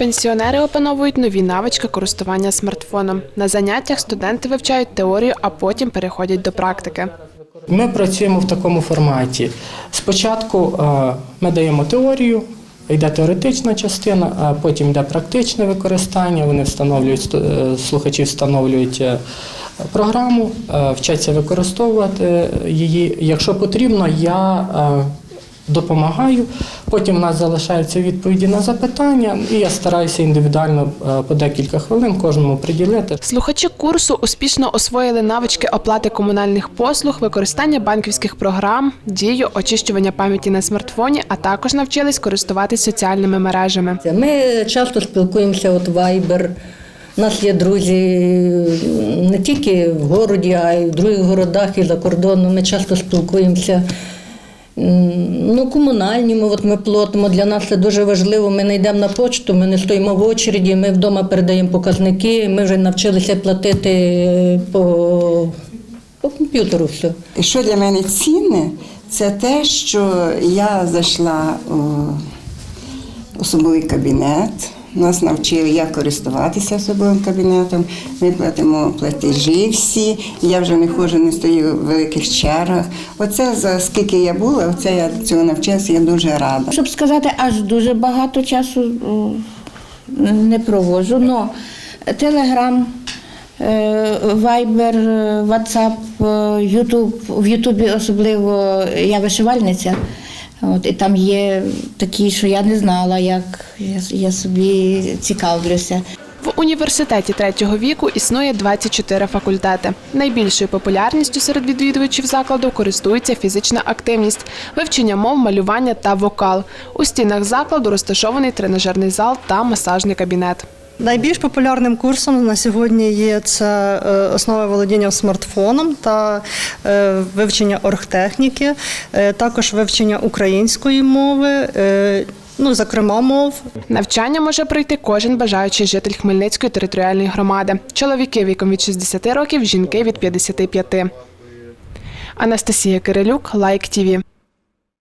Пенсіонери опановують нові навички користування смартфоном. На заняттях студенти вивчають теорію, а потім переходять до практики. Ми працюємо в такому форматі. Спочатку е, ми даємо теорію, йде теоретична частина, а потім йде практичне використання. Вони встановлюють е, слухачі встановлюють е, програму, вчаться використовувати її. Якщо потрібно, я допомагаю. Потім у нас залишаються відповіді на запитання, і я стараюся індивідуально е, по декілька хвилин кожному приділити. Слухачі курсу успішно освоїли навички оплати комунальних послуг, використання банківських програм, дію, очищування пам'яті на смартфоні, а також навчились користуватись соціальними мережами. Ми часто спілкуємося от Viber. У нас є друзі не тільки в городі, а й в других городах і за кордоном. Ми часто спілкуємося. Ну, комунальні ми, от ми платимо. Для нас це дуже важливо. Ми не йдемо на почту, ми не стоїмо в очереді, ми вдома передаємо показники. Ми вже навчилися платити е, по, по комп'ютеру все. Що для мене цінне, це те, що я зайшла у особовий кабінет. Нас навчили, як користуватися особовим кабінетом. Ми платимо платежі всі. Я вже не ходжу, не стою в великих чергах. Оце за скільки я була, оце я цього навчилася, я дуже рада. Щоб сказати, аж дуже багато часу не проводжу. Но Телеграм, Вайбер, Ватсап, Ютуб. В Ютубі особливо я вишивальниця. От, і там є такі, що я не знала, як я, я собі цікавлюся. В університеті третього віку існує 24 факультети. Найбільшою популярністю серед відвідувачів закладу користується фізична активність, вивчення мов, малювання та вокал. У стінах закладу розташований тренажерний зал та масажний кабінет. Найбільш популярним курсом на сьогодні є це е, основи володіння смартфоном та е, вивчення оргтехніки, е, також вивчення української мови, ну зокрема мов. Навчання може пройти кожен бажаючий житель Хмельницької територіальної громади. Чоловіки віком від 60 років, жінки від 55. Анастасія Кирилюк, Лайк ТІВІ.